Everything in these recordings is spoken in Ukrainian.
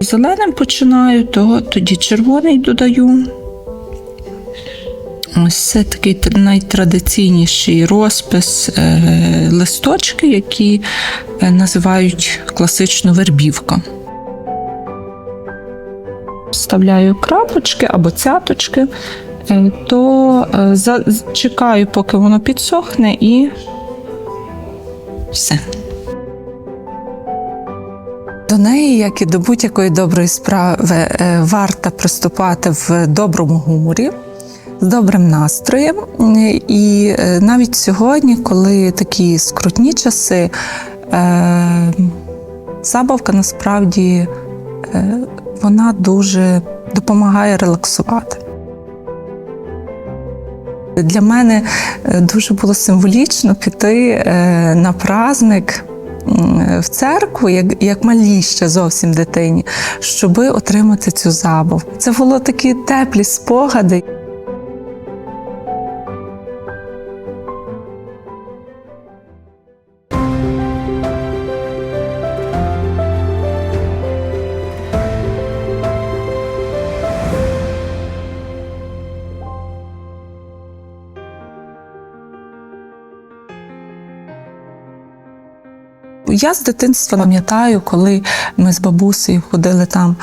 Зеленим починаю, то тоді червоний додаю. Ось це такий найтрадиційніший розпис е, листочки, які е, називають класичну вербівка. Вставляю крапочки або цяточки, е, то е, чекаю, поки воно підсохне, і все. До неї, як і до будь-якої доброї справи, е, варто приступати в доброму гуморі, з добрим настроєм. І е, навіть сьогодні, коли такі скрутні часи, е, забавка насправді вона дуже допомагає релаксувати. Для мене дуже було символічно піти на праздник в церкву, як, як малі ще зовсім дитині, щоби отримати цю забавку. Це було такі теплі спогади. Я з дитинства пам'ятаю, коли ми з бабусею ходили там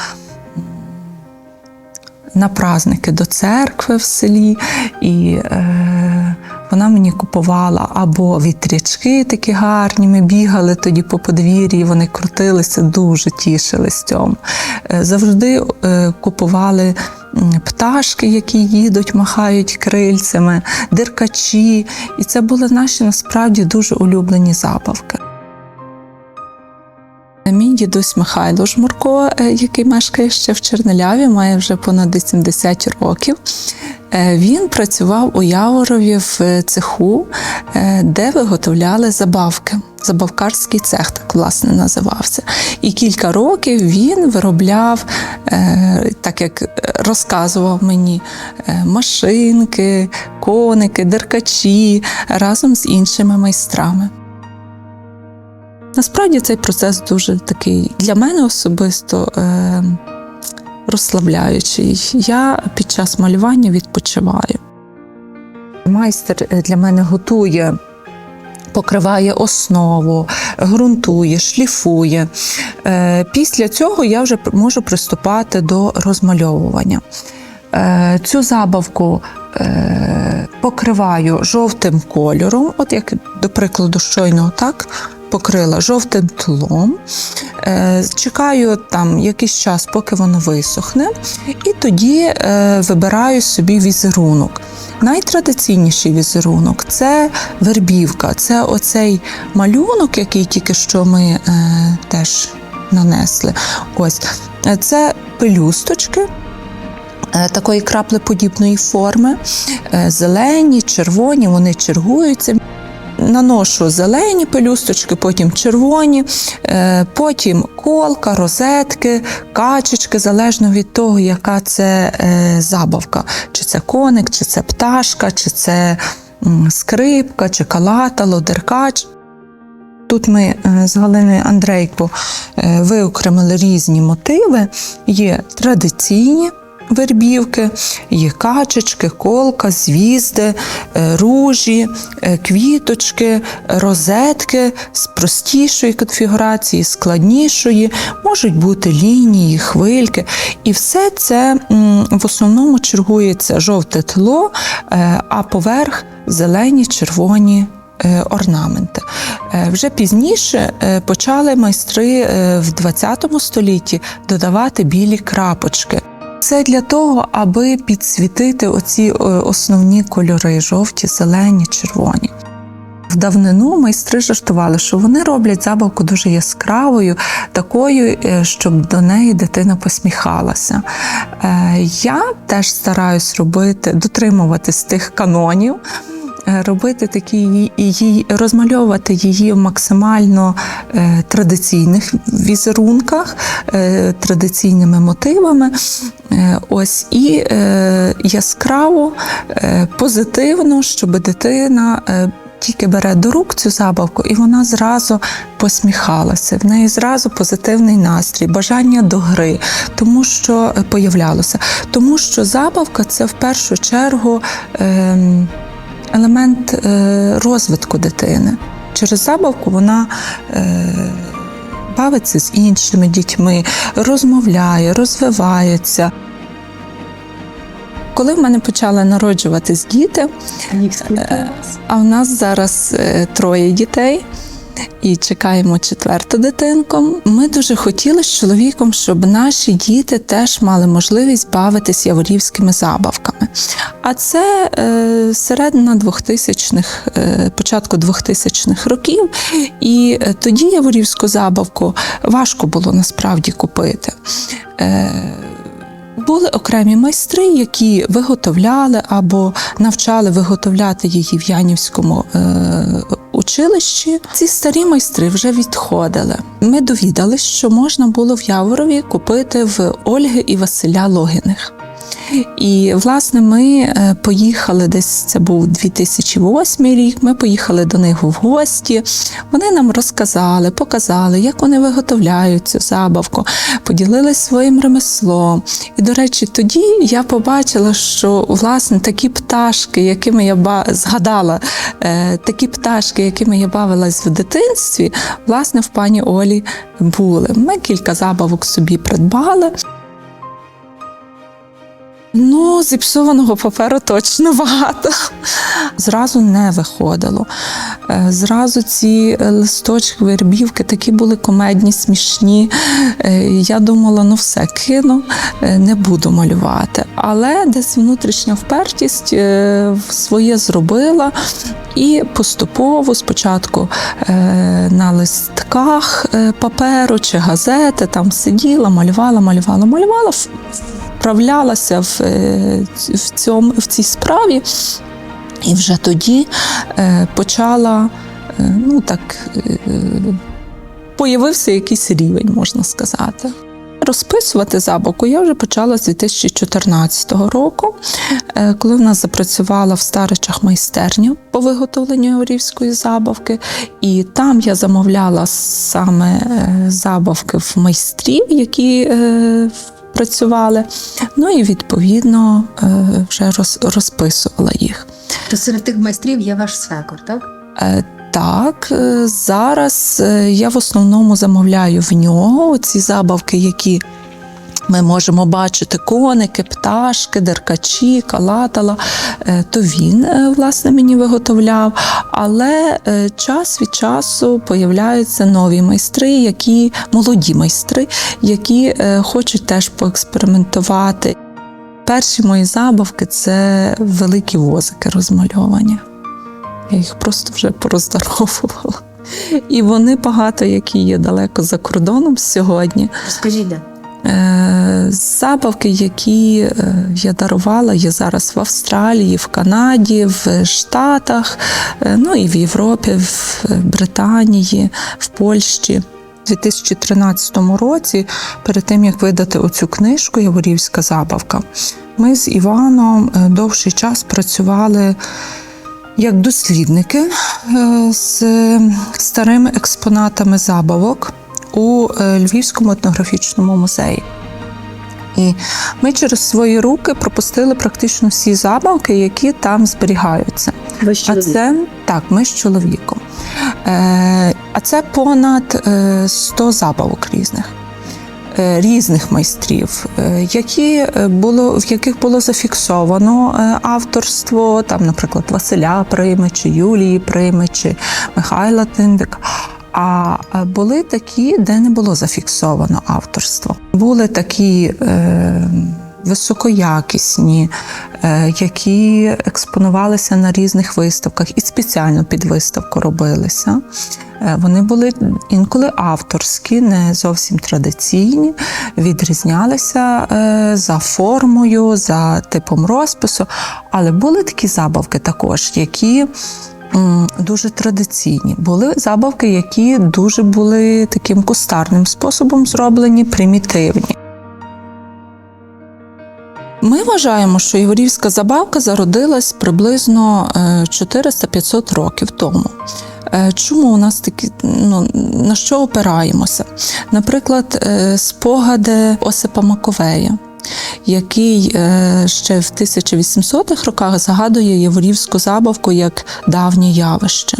на праздники до церкви в селі, і е, вона мені купувала або вітрячки такі гарні. Ми бігали тоді по подвір'ї, вони крутилися, дуже тішились цьому. Е, завжди е, купували. Пташки, які їдуть, махають крильцями, диркачі. І це були наші насправді дуже улюблені забавки. Дідусь Михайло Жмурко, е, який мешкає ще в Чернеляві, має вже понад 80 років. Е, Він працював у Яворові в е, цеху, де виготовляли забавки. Забавкарський цех так власне називався. І кілька років він виробляв, так як розказував мені, машинки, коники, деркачі разом з іншими майстрами. Насправді цей процес дуже такий для мене особисто е, розслабляючий. Я під час малювання відпочиваю. Майстер е, для мене готує. Покриває основу, ґрунтує, шліфує. Е, Після цього я вже можу приступати до розмальовування. Е, Цю забавку покриваю жовтим кольором, от як, до прикладу, щойно так покрила жовтим тлом. Е, Чекаю там якийсь час, поки воно висохне, і тоді е, вибираю собі візерунок. Найтрадиційніший візерунок це вербівка, це оцей малюнок, який тільки що ми е, теж нанесли. Ось Е, це пелюсточки. Е, Такої краплеподібної форми, Е, зелені, червоні, вони чергуються. Наношу зелені пелюсточки, потім червоні, е, потім колка, розетки, качечки, залежно від того, яка це забавка. Чи це коник, чи це пташка, чи це скрипка, чи калатало, деркач. Тут ми з Галиною Андрейко виокремили різні мотиви. Є традиційні вербівки, є качечки, колка, звізди, е, ружі, е, квіточки, розетки з простішої конфігурації, складнішої, можуть бути лінії, хвильки. І все це в основному чергується жовте тло, е, а поверх зелені, червоні орнаменти. Вже пізніше почали майстри в 20 столітті додавати білі крапочки. Це для того, аби підсвітити оці е, основні кольори жовті, зелені, червоні. В давнину майстри жартували, що вони роблять забавку дуже яскравою, такою, е, щоб до неї дитина посміхалася. Е, Я теж стараюсь робити, дотримуватись тих канонів. Е, Робити такі її- розмальовувати її в максимально е, традиційних візерунках, е, традиційними мотивами. Е, ось і е, яскраво, е, позитивно, щоб дитина е, тільки бере до рук цю забавку, і вона зразу посміхалася. В неї зразу позитивний настрій, бажання до гри, тому що е, появлялося. Тому що забавка це в першу чергу ем, елемент е, розвитку дитини. Через забавку вона. Е, Бавиться з іншими дітьми, розмовляє, розвивається. Коли в мене почали народжуватись діти, Е, а в нас зараз троє дітей. І чекаємо четверту дитинку. Ми дуже хотіли з чоловіком, щоб наші діти теж мали можливість бавитись яворівськими забавками. А це е, середина 2000-х, е, початку 2000-х років. І е, тоді яворівську забавку важко було насправді купити. Е, були окремі майстри, які виготовляли або навчали виготовляти її в Янівському е, училищі. Ці старі майстри вже відходили. Ми довідались, що можна було в Яворові купити в Ольги і Василя Логіних. І власне ми е, поїхали десь це був 2008 рік. Ми поїхали до них в гості. Вони нам розказали, показали, як вони виготовляють цю забавку, поділились своїм ремеслом. І, до речі, тоді я побачила, що власне такі пташки, якими я ба... згадала, е, такі пташки, якими я бавилась в дитинстві, власне, в пані Олі були. Ми кілька забавок собі придбали. Ну, зіпсованого паперу точно багато. Зразу не виходило. Е, Зразу ці е, листочки, вербівки такі були комедні, смішні. Е, Я думала, ну все, кину, не буду малювати. Але десь внутрішня впертість своє зробила. І поступово спочатку на листках паперу чи газети там сиділа, малювала, малювала, малювала, вправлялася в, е, в, цьому, в цій справі. І вже тоді е, почала, е, ну так, появився якийсь рівень, можна сказати. Розписувати забавку я вже почала з 2014 року, коли в нас запрацювала в Старичах майстерня по виготовленню орівської забавки. І там я замовляла саме забавки в майстрів, які працювали. Ну і відповідно е, вже розписувала їх. То серед тих майстрів є ваш свекор, так? Е, Так, е, зараз я в основному замовляю в нього ці забавки, які ми можемо бачити: коники, пташки, деркачі, калатала. Е, То він е, власне мені виготовляв. Але е, час від часу появляються нові майстри, які молоді майстри, які хочуть теж поекспериментувати. Перші мої забавки це великі возики розмальовані. Я їх просто вже пороздаровувала. І вони багато, які є далеко за кордоном сьогодні. Розкажіть, де? Е, Забавки, які е, я дарувала, є зараз в Австралії, в Канаді, в Штатах, е, ну і в Європі, в Британії, в Польщі. У 2013 році, перед тим як видати оцю книжку Яворівська забавка, ми з Іваном довший час працювали як дослідники з старими експонатами забавок у е, Львівському етнографічному музеї. І ми через свої руки пропустили практично всі забавки, які там зберігаються. Ви що? А це так, ми з чоловіком. Е, а це понад е, 100 забавок різних. е, Різних майстрів, е, які е, було, в яких було зафіксовано е, авторство, там, наприклад, Василя Примичі, Юлії Примичі, Михайла Тиндика. А е, були такі, де не було зафіксовано авторство. Були такі е, високоякісні, е, які експонувалися на різних виставках і спеціально під виставку робилися. Е, Вони були інколи авторські, не зовсім традиційні, відрізнялися е, за формою, за типом розпису, але були такі забавки також, які дуже традиційні. Були забавки, які дуже були таким кустарним способом зроблені, примітивні. Ми вважаємо, що Яворівська забавка зародилась приблизно е, 400-500 років тому. Е, Чому у нас такі, ну, на що опираємося? Наприклад, е, спогади Осипа Маковея, який е, ще в 1800-х роках згадує Яворівську забавку як давнє явище,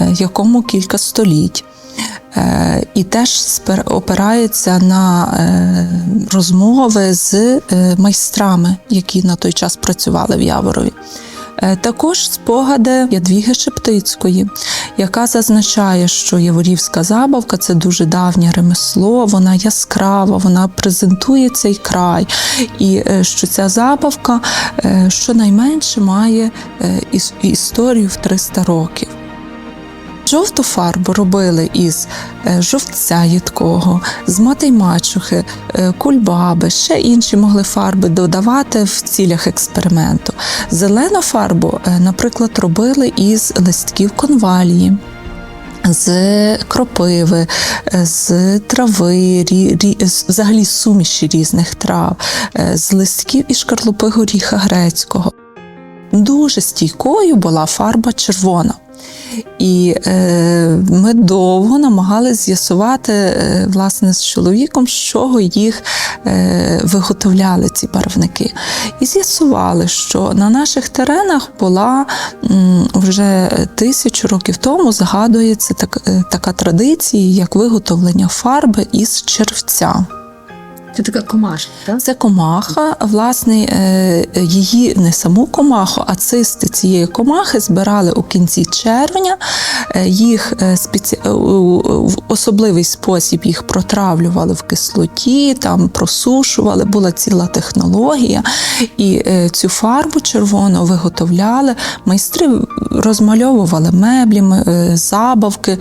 е, якому кілька століть. Е, І теж опирається на розмови з майстрами, які на той час працювали в Яворові. Е, Також спогади Ядвіги Шептицької, яка зазначає, що Яворівська забавка це дуже давнє ремесло, вона яскрава, вона презентує цей край, і е, що ця забавка е, щонайменше має іс- історію в 300 років. Жовту фарбу робили із е, жовтця їдкого, з мати мачухи, е, кульбаби, ще інші могли фарби додавати в цілях експерименту. Зелену фарбу, е, наприклад, робили із листків конвалії. З кропиви, з трави, рі, рі, взагалі суміші різних трав, з листків і шкарлупи горіха грецького. Дуже стійкою була фарба червона. І е, ми довго намагалися з'ясувати е, власне з чоловіком, з чого їх е, виготовляли ці барвники. І з'ясували, що на наших теренах була м, вже тисячу років тому згадується так, е, така традиція, як виготовлення фарби із червця. Це така комашка, так? Це комаха, власне, е, її не саму комаху, а цисти цієї комахи збирали у кінці червня. Е, Їх е, спеці... в особливий спосіб їх протравлювали в кислоті, там просушували. Була ціла технологія. І цю фарбу червону виготовляли. Майстри розмальовували меблі, забавки,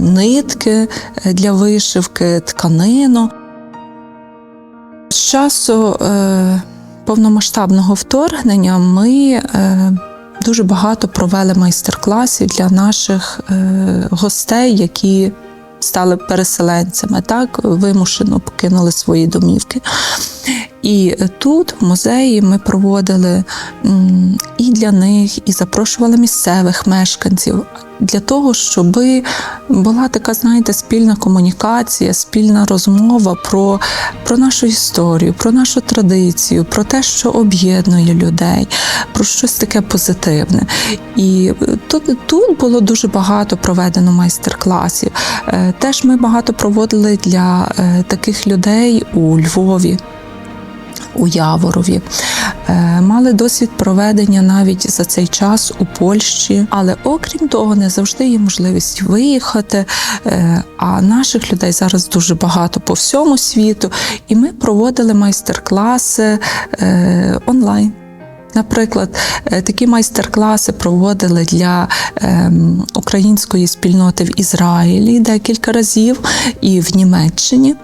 нитки для вишивки, тканину. З часу е, повномасштабного вторгнення ми е, дуже багато провели майстер-класів для наших е, гостей, які стали переселенцями, так вимушено покинули свої домівки. І тут, музеї, ми проводили і для них, і запрошували місцевих мешканців для того, щоб була така, знаєте, спільна комунікація, спільна розмова про, про нашу історію, про нашу традицію, про те, що об'єднує людей, про щось таке позитивне. І тут, тут було дуже багато проведено майстер-класів. Е, Теж ми багато проводили для е, таких людей у Львові у Яворові. Е, Мали досвід проведення навіть за цей час у Польщі, але окрім того, не завжди є можливість виїхати. Е, А наших людей зараз дуже багато по всьому світу, і ми проводили майстер-класи е, онлайн. Наприклад, такі майстер-класи проводили для ем, української спільноти в Ізраїлі декілька разів і в Німеччині.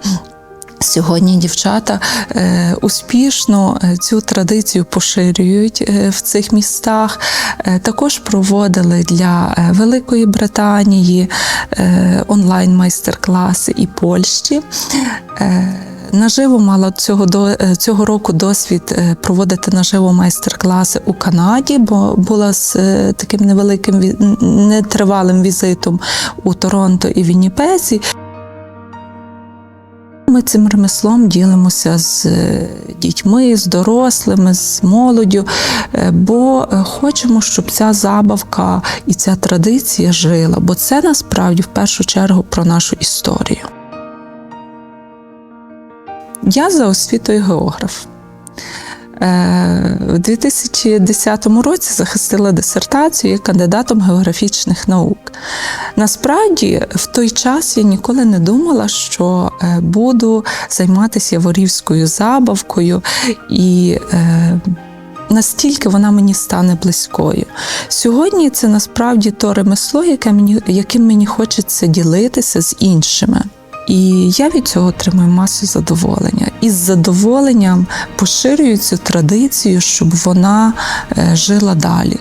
Сьогодні дівчата е, успішно е, цю традицію поширюють е, в цих містах. Також проводили для Великої Британії онлайн майстер-класи і Польщі. Наживо мала цього до цього року досвід проводити наживо майстер-класи у Канаді, бо була з таким невеликим нетривалим візитом у Торонто і Вінніпезі. Ми цим ремеслом ділимося з е, дітьми, з дорослими, з молоддю, е, бо е, хочемо, щоб ця забавка і ця традиція жила, бо це насправді в першу чергу про нашу історію. Я за освітою географ. Е, У 2010 році захистила дисертацію як кандидатом географічних наук. Насправді, в той час я ніколи не думала, що е, буду займатися яворівською забавкою і. е, Настільки вона мені стане близькою. Сьогодні це насправді то ремесло, яке мені, яким мені хочеться ділитися з іншими. І я від цього отримую масу задоволення. І з задоволенням поширюю цю традицію, щоб вона е, жила далі.